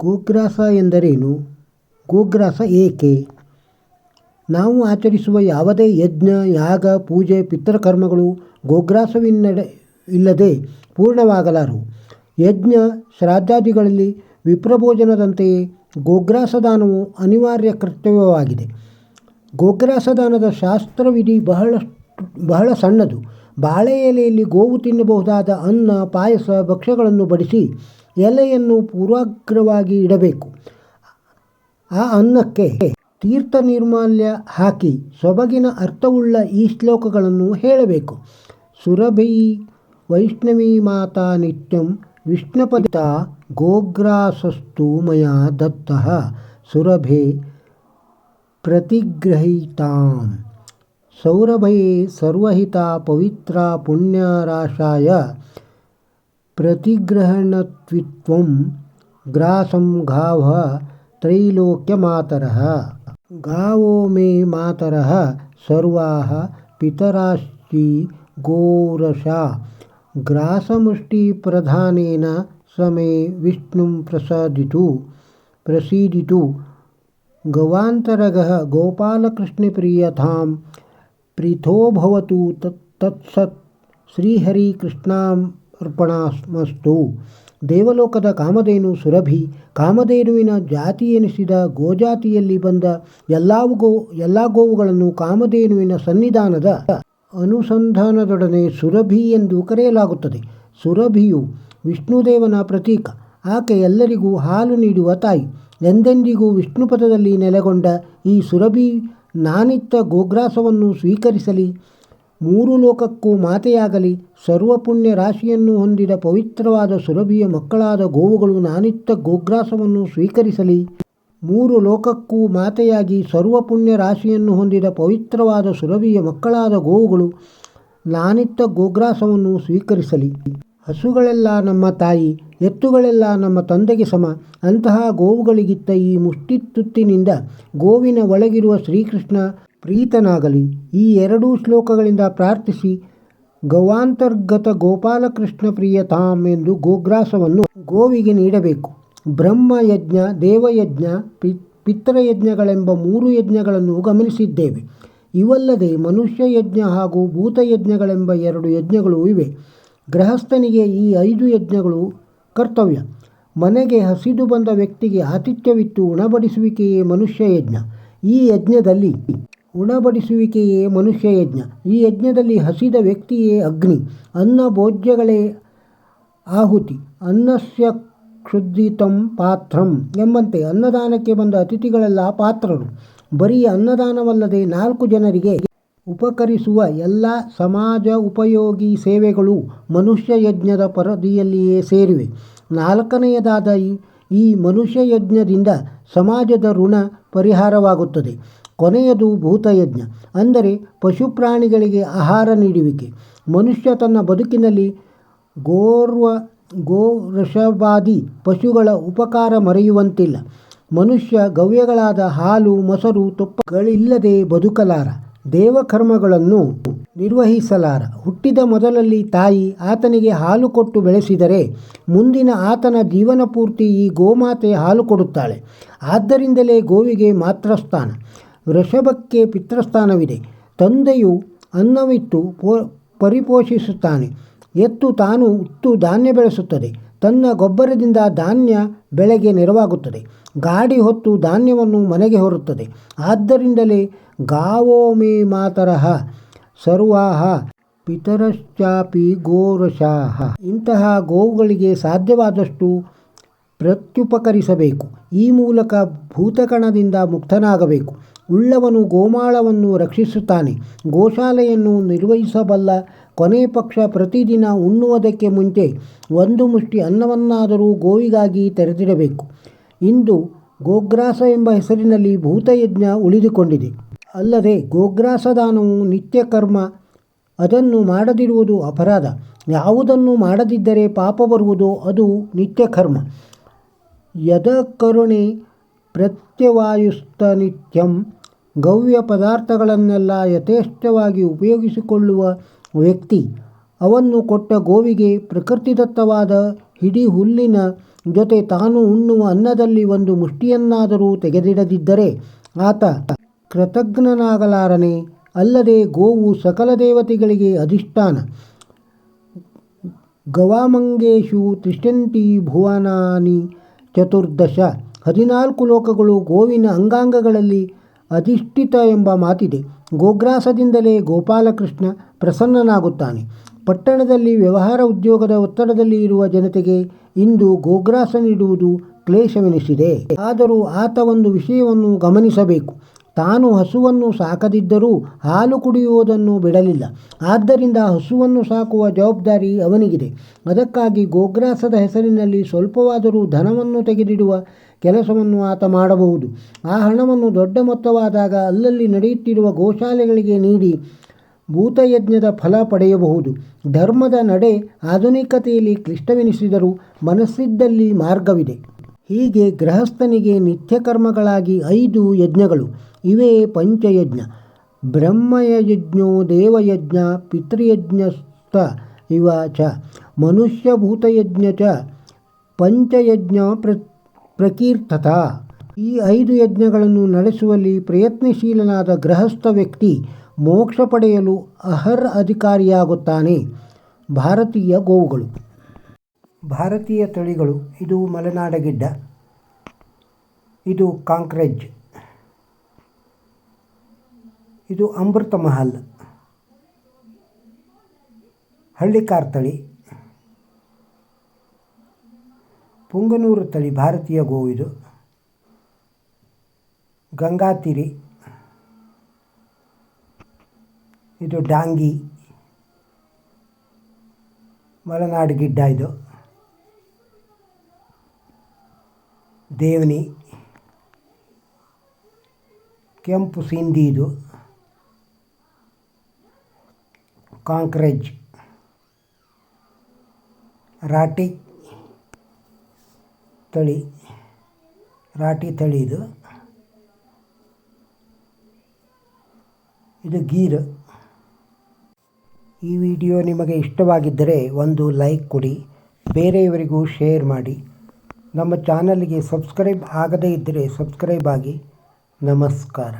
ಗೋಗ್ರಾಸ ಎಂದರೇನು? ಗೋಗ್ರಾಸ ಏಕೆ? ನಾವು ಆಚರಿಸುವ ಯಾವುದೇ ಯಜ್ಞ, ಯಾಗ, ಪೂಜೆ, ಪಿತೃಕರ್ಮಗಳು ಗೋಗ್ರಾಸವಿನ್ನಡೆ ಇಲ್ಲದೆ ಪೂರ್ಣವಾಗಲಾರವು ಯಜ್ಞ ಶ್ರಾದ್ದಾದಿಗಳಲ್ಲಿ ವಿಪ್ರಭೋಜನದಂತೆಯೇ ಗೋಗ್ರಾಸದಾನವು ಅನಿವಾರ್ಯ ಕರ್ತವ್ಯವಾಗಿದೆ. ಗೋಗ್ರಾಸದಾನದ ಶಾಸ್ತ್ರವಿಧಿ ಬಹಳಷ್ಟು, ಬಹಳ ಸಣ್ಣದು. ಬಾಳೆ ಎಲೆಯಲ್ಲಿ ಗೋವು ತಿನ್ನಬಹುದಾದ ಅನ್ನ, ಪಾಯಸ, ಭಕ್ಷ್ಯಗಳನ್ನು ಬಡಿಸಿ ಎಲೆಯನ್ನು ಪೂರ್ವಾಗ್ರವಾಗಿ ಇಡಬೇಕು. ಆ ಅನ್ನಕ್ಕೆ ತೀರ್ಥ ನಿರ್ಮಾಲ್ಯ ಹಾಕಿ ಸೊಬಗಿನ ಅರ್ಥವುಳ್ಳ ಈ ಶ್ಲೋಕಗಳನ್ನು ಹೇಳಬೇಕು. ಸುರಭಿ ವೈಷ್ಣವಿ ಮಾತಾ ನಿತ್ಯಂ ವಿಷ್ಣುಪದಿತ ಗೋಗ್ರಾಸಸ್ತು ಮಯ ದತ್ತ ಸುರಭೆ ಪ್ರತಿಗ್ರಹೀತಾಂ. ಸೌರಭಯೇ ಸರ್ವಹಿತ ಪವಿತ್ರ ಪುಣ್ಯರಾಶಾಯ प्रतिग्रहणत्वित्वं घाव त्रैलोक्य मातर गावो मे मातर सर्वा पितराशी गोरसा। ग्रासमुष्टिप्रधानेन समे विष्णुं प्रसादितु, प्रसीदितु। गवान्तरगः गोपालकृष्णप्रियथां प्रीथो भवतु तत् तत्सत्। श्रीहरिकृष्णां ಶ್ರೀಹರಿಕೃಷ್ಣಾರ್ಪಣಮಸ್ತು ದೇವಲೋಕದ ಕಾಮಧೇನು ಸುರಭಿ, ಕಾಮಧೇನುವಿನ ಜಾತಿ ಎನಿಸಿದ ಗೋಜಾತಿಯಲ್ಲಿ ಬಂದ ಎಲ್ಲಾವು ಗೋ, ಎಲ್ಲ ಗೋವುಗಳನ್ನು ಕಾಮಧೇನುವಿನ ಸನ್ನಿಧಾನದ ಅನುಸಂಧಾನದೊಡನೆ ಸುರಭಿ ಎಂದು ಕರೆಯಲಾಗುತ್ತದೆ. ಸುರಭಿಯು ವಿಷ್ಣುದೇವನ ಪ್ರತೀಕ. ಆಕೆ ಎಲ್ಲರಿಗೂ ಹಾಲು ನೀಡುವ ತಾಯಿ. ಎಂದೆಂದಿಗೂ ವಿಷ್ಣು ಪದದಲ್ಲಿ ನೆಲೆಗೊಂಡ ಈ ಸುರಭಿ ನಾನಿತ್ತ ಗೋಗ್ರಾಸವನ್ನು ಸ್ವೀಕರಿಸಲಿ. ಮೂರು ಲೋಕಕ್ಕೂ ಮಾತೆಯಾಗಲಿ, ಸರ್ವಪುಣ್ಯ ರಾಶಿಯನ್ನು ಹೊಂದಿದ ಪವಿತ್ರವಾದ ಸುರಭಿಯ ಮಕ್ಕಳಾದ ಗೋವುಗಳು ನಾನಿತ್ತ ಗೋಗ್ರಾಸವನ್ನು ಸ್ವೀಕರಿಸಲಿ. ಮೂರು ಲೋಕಕ್ಕೂ ಮಾತೆಯಾಗಿ ಸರ್ವಪುಣ್ಯ ರಾಶಿಯನ್ನು ಹೊಂದಿದ ಪವಿತ್ರವಾದ ಸುರಭಿಯ ಮಕ್ಕಳಾದ ಗೋವುಗಳು ನಾನಿತ್ತ ಗೋಗ್ರಾಸವನ್ನು ಸ್ವೀಕರಿಸಲಿ. ಹಸುಗಳೆಲ್ಲ ನಮ್ಮ ತಾಯಿ, ಎತ್ತುಗಳೆಲ್ಲ ನಮ್ಮ ತಂದೆಗೆ ಸಮ. ಅಂತಹ ಗೋವುಗಳಿಗಿತ್ತ ಈ ಮುಷ್ಟಿತ್ತುತ್ತಿನಿಂದ ಗೋವಿನ ಒಳಗಿರುವ ಶ್ರೀಕೃಷ್ಣ ಪ್ರೀತನಾಗಲಿ. ಈ ಎರಡೂ ಶ್ಲೋಕಗಳಿಂದ ಪ್ರಾರ್ಥಿಸಿ, ಗವಾಂತರ್ಗತ ಗೋಪಾಲಕೃಷ್ಣ ಪ್ರಿಯತಾಂ ಎಂದು ಗೋಗ್ರಾಸವನ್ನು ಗೋವಿಗೆ ನೀಡಬೇಕು. ಬ್ರಹ್ಮಯಜ್ಞ ದೇವಯಜ್ಞ ಪಿ ಪಿತೃಯಜ್ಞಗಳೆಂಬ ಮೂರು ಯಜ್ಞಗಳನ್ನು ಗಮನಿಸಿದ್ದೇವೆ. ಇವಲ್ಲದೆ ಮನುಷ್ಯ ಯಜ್ಞ ಹಾಗೂ ಭೂತಯಜ್ಞಗಳೆಂಬ ಎರಡು ಯಜ್ಞಗಳು ಇವೆ. ಗೃಹಸ್ಥನಿಗೆ ಈ ಐದು ಯಜ್ಞಗಳು ಕರ್ತವ್ಯ. ಮನೆಗೆ ಹಸಿದು ಬಂದ ವ್ಯಕ್ತಿಗೆ ಆತಿಥ್ಯವಿತ್ತು ಉಣಬಡಿಸುವಿಕೆಯೇ ಮನುಷ್ಯ ಯಜ್ಞ. ಈ ಯಜ್ಞದಲ್ಲಿ ಉಣಬಡಿಸುವಿಕೆಯೇ ಮನುಷ್ಯ ಯಜ್ಞ. ಈ ಯಜ್ಞದಲ್ಲಿ ಹಸಿದ ವ್ಯಕ್ತಿಯೇ ಅಗ್ನಿ. ಅನ್ನ ಭೋಜ್ಯಗಳೇ ಆಹುತಿ. ಅನ್ನಸ್ಯ ಕ್ಷುದ್ಧಿತಂ ಪಾತ್ರಂ ಎಂಬಂತೆ ಅನ್ನದಾನಕ್ಕೆ ಬಂದ ಅತಿಥಿಗಳೆಲ್ಲ ಪಾತ್ರರು. ಬರೀ ಅನ್ನದಾನವಲ್ಲದೆ ನಾಲ್ಕು ಜನರಿಗೆ ಉಪಕರಿಸುವ ಎಲ್ಲ ಸಮಾಜ ಉಪಯೋಗಿ ಸೇವೆಗಳು ಮನುಷ್ಯ ಯಜ್ಞದ ಪರದಿಯಲ್ಲಿಯೇ ಸೇರಿವೆ. ನಾಲ್ಕನೆಯದಾದ ಈ ಮನುಷ್ಯ ಯಜ್ಞದಿಂದ ಸಮಾಜದ ಋಣ ಪರಿಹಾರವಾಗುತ್ತದೆ. ಕೊನೆಯದು ಭೂತಯಜ್ಞ. ಅಂದರೆ ಪಶು ಪ್ರಾಣಿಗಳಿಗೆ ಆಹಾರ ನೀಡುವಿಕೆ. ಮನುಷ್ಯ ತನ್ನ ಬದುಕಿನಲ್ಲಿ ಗೋರ್ವ ಗೋ ವೃಷಭಾದಿ ಪಶುಗಳ ಉಪಕಾರ ಮರೆಯುವಂತಿಲ್ಲ. ಮನುಷ್ಯ ಗವ್ಯಗಳಾದ ಹಾಲು, ಮೊಸರು ತುಪ್ಪಗಳಿಲ್ಲದೆ ಬದುಕಲಾರ. ದೇವಕರ್ಮಗಳನ್ನು ನಿರ್ವಹಿಸಲಾರ. ಹುಟ್ಟಿದ ಮೊದಲಲ್ಲಿ ತಾಯಿ ಆತನಿಗೆ ಹಾಲು ಕೊಟ್ಟು ಬೆಳೆಸಿದರೆ ಮುಂದಿನ ಆತನ ಜೀವನ ಪೂರ್ತಿ ಈ ಗೋಮಾತೆ ಹಾಲು ಕೊಡುತ್ತಾಳೆ. ಆದ್ದರಿಂದಲೇ ಗೋವಿಗೆ ಮಾತೃಸ್ಥಾನ ವೃಷಭಕ್ಕೆ ಪಿತೃಸ್ಥಾನವಿದೆ. ತಂದೆಯು ಅನ್ನವಿಟ್ಟು ಪೋ, ಪರಿಪೋಷಿಸುತ್ತಾನೆ. ಎತ್ತು ತಾನು ಉತ್ತು ಧಾನ್ಯ ಬೆಳೆಸುತ್ತದೆ. ತನ್ನ ಗೊಬ್ಬರದಿಂದ ಧಾನ್ಯ ಬೆಳೆಗೆ ನೆರವಾಗುತ್ತದೆ. ಗಾಡಿ ಹೊತ್ತು ಧಾನ್ಯವನ್ನು ಮನೆಗೆ ಹೊರುತ್ತದೆ. ಆದ್ದರಿಂದಲೇ ಗಾವೋಮಿ ಮಾತರಃ ಸರ್ವಾಹ ಪಿತರಶ್ಚಾಪಿ ಗೋರಶಾಹ. ಇಂತಹ ಗೋವುಗಳಿಗೆ ಸಾಧ್ಯವಾದಷ್ಟು ಪ್ರತ್ಯುಪಕರಿಸಬೇಕು. ಈ ಮೂಲಕ ಭೂತಕಣದಿಂದ ಮುಕ್ತನಾಗಬೇಕು. ಉಳ್ಳವನು ಗೋಮಾಳವನ್ನು ರಕ್ಷಿಸುತ್ತಾನೆ. ಗೋಶಾಲೆಯನ್ನು ನಿರ್ವಹಿಸಬಲ್ಲ ಕೊನೆ ಪಕ್ಷ ಪ್ರತಿದಿನ ಉಣ್ಣುವುದಕ್ಕೆ ಮುಂಚೆ ಒಂದು ಮುಷ್ಟಿ ಅನ್ನವನ್ನಾದರೂ ಗೋವಿಗಾಗಿ ತೆರೆದಿಡಬೇಕು. ಇಂದು ಗೋಗ್ರಾಸ ಎಂಬ ಹೆಸರಿನಲ್ಲಿ ಭೂತಯಜ್ಞ ಉಳಿದುಕೊಂಡಿದೆ. ಅಲ್ಲದೆ ಗೋಗ್ರಾಸದಾನವು ನಿತ್ಯ ಕರ್ಮ ಅದನ್ನು ಮಾಡದಿರುವುದು ಅಪರಾಧ. ಯಾವುದನ್ನು ಮಾಡದಿದ್ದರೆ ಪಾಪ ಬರುವುದೋ ಅದು ನಿತ್ಯ ಕರ್ಮ ಯದ ಕರುಣೆ ಪ್ರತ್ಯವಾಯುಸ್ತ ನಿತ್ಯಂ ಗವ್ಯ ಪದಾರ್ಥಗಳನ್ನೆಲ್ಲ ಯಥೇಷ್ಟವಾಗಿ ಉಪಯೋಗಿಸಿಕೊಳ್ಳುವ ವ್ಯಕ್ತಿ ಅವನ್ನು ಕೊಟ್ಟ ಗೋವಿಗೆ ಪ್ರಕೃತಿದತ್ತವಾದ ಹಿಡಿ ಹುಲ್ಲಿನ ಜೊತೆ ತಾನು ಉಣ್ಣುವ ಅನ್ನದಲ್ಲಿ ಒಂದು ಮುಷ್ಟಿಯನ್ನಾದರೂ ತೆಗೆದಿಡದಿದ್ದರೆ ಆತ ಕೃತಜ್ಞನಾಗಲಾರನೆ. ಅಲ್ಲದೆ ಗೋವು ಸಕಲ ದೇವತೆಗಳಿಗೆ ಅಧಿಷ್ಠಾನ. ಗವಾಮಂಗೇಶು ತಿಷ್ಠಂತಿ ಭುವನಾನಿ ಚತುರ್ದಶ. ಹದಿನಾಲ್ಕು ಲೋಕಗಳು ಗೋವಿನ ಅಂಗಾಂಗಗಳಲ್ಲಿ ಅಧಿಷ್ಠಿತ ಎಂಬ ಮಾತಿದೆ. ಗೋಗ್ರಾಸದಿಂದಲೇ ಗೋಪಾಲಕೃಷ್ಣ ಪ್ರಸನ್ನನಾಗುತ್ತಾನೆ. ಪಟ್ಟಣದಲ್ಲಿ ವ್ಯವಹಾರ ಉದ್ಯೋಗದ ಒತ್ತಡದಲ್ಲಿ ಇರುವ ಜನತೆಗೆ ಇಂದು ಗೋಗ್ರಾಸ ನೀಡುವುದು ಕ್ಲೇಶವೆನಿಸಿದೆ. ಆದರೂ ಆತ ಒಂದು ವಿಷಯವನ್ನು ಗಮನಿಸಬೇಕು. ತಾನು ಹಸುವನ್ನು ಸಾಕದಿದ್ದರೂ ಹಾಲು ಕುಡಿಯುವುದನ್ನು ಬಿಡಲಿಲ್ಲ. ಆದ್ದರಿಂದ ಹಸುವನ್ನು ಸಾಕುವ ಜವಾಬ್ದಾರಿ ಅವನಿಗಿದೆ. ಅದಕ್ಕಾಗಿ ಗೋಗ್ರಾಸದ ಹೆಸರಿನಲ್ಲಿ ಸ್ವಲ್ಪವಾದರೂ ಧನವನ್ನು ತೆಗೆದಿಡುವ ಕೆಲಸವನ್ನು ಆತ ಮಾಡಬಹುದು. ಆ ಹಣವನ್ನು ದೊಡ್ಡ ಮೊತ್ತವಾದಾಗ ಅಲ್ಲಲ್ಲಿ ನಡೆಯುತ್ತಿರುವ ಗೋಶಾಲೆಗಳಿಗೆ ನೀಡಿ ಭೂತಯಜ್ಞದ ಫಲ ಪಡೆಯಬಹುದು. ಧರ್ಮದ ನಡೆ ಆಧುನಿಕತೆಯಲ್ಲಿ ಕ್ಲಿಷ್ಟವೆನಿಸಿದರೂ ಮನಸ್ಸಿದ್ದಲ್ಲಿ ಮಾರ್ಗವಿದೆ. ಹೀಗೆ ಗೃಹಸ್ಥನಿಗೆ ನಿತ್ಯ ಕರ್ಮಗಳಾಗಿ ಐದು ಯಜ್ಞಗಳು. ಇವೇ ಪಂಚಯಜ್ಞ. ಬ್ರಹ್ಮಯಜ್ಞೋ ದೇವಯಜ್ಞ ಪಿತೃಯಜ್ಞಸ್ಥ ಇವ ಚ. ಮನುಷ್ಯಭೂತಯಜ್ಞ ಚ. ಪಂಚಯಜ್ಞ ಪ್ರ, ಪ್ರಕೀರ್ತತ. ಈ ಐದು ಯಜ್ಞಗಳನ್ನು ನಡೆಸುವಲ್ಲಿ ಪ್ರಯತ್ನಶೀಲನಾದ ಗೃಹಸ್ಥ ವ್ಯಕ್ತಿ ಮೋಕ್ಷ ಪಡೆಯಲು ಅರ್ಹ ಅಧಿಕಾರಿಯಾಗುತ್ತಾನೆ. ಭಾರತೀಯ ಗೋವುಗಳು. ಭಾರತೀಯ ತಳಿಗಳು, ಇದು ಮಲೆನಾಡ ಗಿಡ್ಡ ಇದು ಕಾಂಕ್ರೆಜ್, ಇದು ಅಮೃತ ಮಹಲ್, ಹಳ್ಳಿಕಾರ್ ತಳಿ, ಪುಂಗನೂರು ತಳಿ, ಭಾರತೀಯ ಗೋವು ಇದು, ಗಂಗಾತಿರಿ, ಇದು ಡಾಂಗಿ ಮಲೆನಾಡು ಗಿಡ್ಡ ಇದು. ದೇವನಿ. ಕೆಂಪು ಸಿಂಧಿದು. ಕಾಂಕ್ರೆಜ್. ರಾಟಿ ತಳಿ. ರಾಟಿ ತಳಿ ಇದು ಇದು ಗೀರ್. ಈ ವಿಡಿಯೋ ನಿಮಗೆ ಇಷ್ಟವಾಗಿದ್ದರೆ ಒಂದು ಲೈಕ್ ಕೊಡಿ, ಬೇರೆಯವರಿಗೂ ಶೇರ್ ಮಾಡಿ. ನಮ್ಮ ಚಾನಲ್ಗೆ ಸಬ್ಸ್ಕ್ರೈಬ್ ಆಗದೇ ಇದ್ದರೆ ಸಬ್ಸ್ಕ್ರೈಬ್ ಆಗಿ ನಮಸ್ಕಾರ.